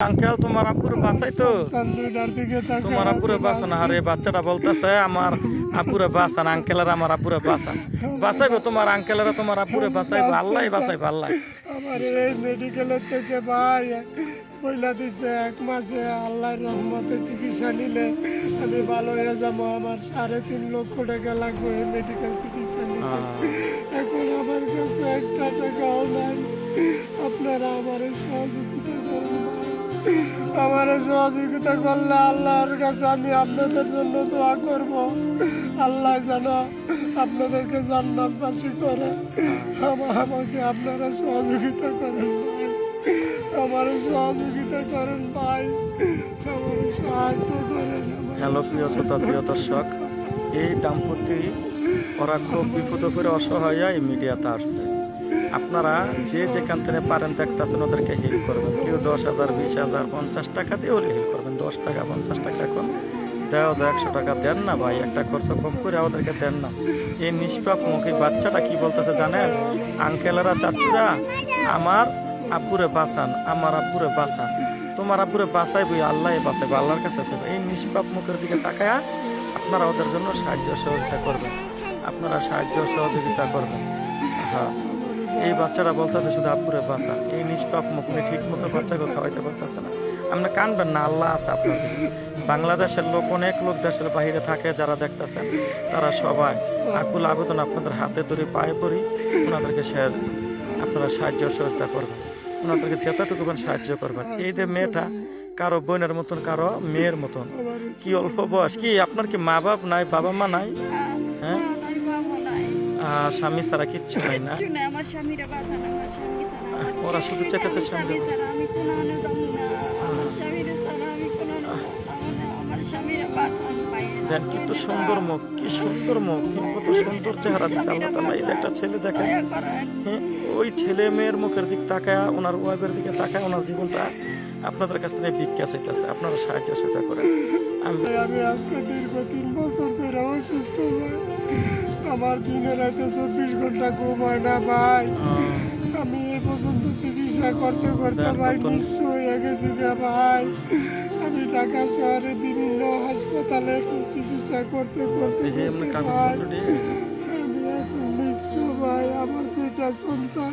Uncle তোমার আপুর বাসাই তো? তোমার আপুরে বাসান আরে বাচ্চাটা বলতেছে আমার আপুরে বাসান আঙ্কেলের আমার আপুরে বাসান বাসাইবো তোমার আঙ্কেলেরা তোমার আপুরে বাসাইবো আল্লাহ বাসাইবো আল্লাহ। আমার এই মেডিকেলের থেকে ভাই পয়লা দিচ্ছে এক মাসে আল্লাহর রহমতে চিকিৎসা নিলে আমি ভালো হয়ে যাব। আমার সাড়ে তিন লক্ষ টাকা লাগবে এই মেডিকেল চিকিৎসা নিতে। এখন আমার কাছে একটা টাকাও নাই। আপনারা আমার সহযোগিতা করুন। আমার সহযোগিতা করলে আল্লাহর কাছে আমি আপনাদের জন্য দোয়া করব। আল্লাহ যেন আপনাদেরকে জান্নাতবাসী করে। আমাকে আপনারা সহযোগিতা করেন আমার সহযোগিতা করেন ভাই। আমার সাহায্য করেন হ্যালো, প্রিয় শ্রোতা, প্রিয় দর্শক, এই দাম্পতি ওরা খুব বিপদ করে অসহায় মিডিয়াতে আসছে। আপনারা যে যেখান থেকে পারেন দেখতেছেন, ওদেরকে হেল্প করবেন। কেউ দশ হাজার, বিশ হাজার, পঞ্চাশ টাকা দিয়ে হলে হেল্প করবেন। দশ টাকা, পঞ্চাশ টাকা এখন দেওয়া যায় একশো টাকা দেন না ভাই, একটা খরচ কম করে ওদেরকে দেন না। এই নিষ্পাপ মুখী বাচ্চাটা কি বলতেছে জানেন? আঙ্কেলেরা, চাচুরা, আমার আব্বুরে বাঁচান, আমার আব্বুরে বাঁচান। তোমার আব্বুরে বাঁচাই বই, আল্লাহ বাঁচাইবো, আল্লাহর কাছে দেবে। এই নিষ্পাপ মুখের দিকে তাকায়া আপনারা ওদের জন্য সাহায্য সহযোগিতা করবেন। আপনারা সাহায্য সহযোগিতা করবেন। হ্যাঁ। এই বাচ্চারা বলতেছে শুধু আব্বুরে বাঁচা। এই নিষ্পাপ মুখ ঠিক মতো বাচ্চাকে খাওয়াইতে পারতেছে না। আপনি কানবেন না, আল্লাহ আছে আপনাদের। বাংলাদেশের লোক, অনেক লোক দেশের বাইরে থাকে যারা দেখতেছেন। তারা সবাই আকুল আবেদন আপনাদের হাতে ধরে, পায়ে পড়ি, ওনাদেরকে সে- আপনারা সাহায্য সহযোগিতা করবেন। ওনাদেরকে যতটুকু সাহায্য করবেন। এই যে মেয়েটা, কারও বোনের মতন, কারও মেয়ের মতন। কি অল্প বয়স? কি আপনার কি মা বাপ নাই বাবা মা নাই? হ্যাঁ? স্বামী ছাড়া কিচ্ছু নাই না ওরা শুধু চেকেছে স্বামী দেন কিন্তু সুন্দর মুখ কি সুন্দর মুখ কত সুন্দর চেহারা দিচ্ছে আল্লাহ তাআলা এই একটা ছেলে দেখেন। হ্যাঁ, ওই ছেলে মেয়ের মুখের দিক তাকায় ওনার ওয়াইফের দিকে তাকায় ওনার জীবনটা আপনাদের কাছ থেকে ভিক্ষা চাইতেছে। আপনারা সাহায্য সহায়তা করেন। আমি আমার দিনে রাতে চব্বিশ ঘণ্টা ঘুম হয় না ভাই। আমি এ পর্যন্ত চিকিৎসা করতে করতে ভাই নিঃস্ব হয়ে গেছি ভাই। আমি ঢাকা শহরে বিভিন্ন হাসপাতালে চিকিৎসা করতে করতে আমি এখন নিঃস্ব ভাই আমার দুইটা সন্তান।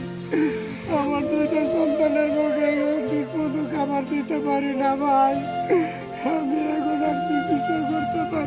আমার দুইটা সন্তানের মুখে বিপদ খাবার দিতে পারি না ভাই। আমি এখন আর চিকিৎসা করতে পারি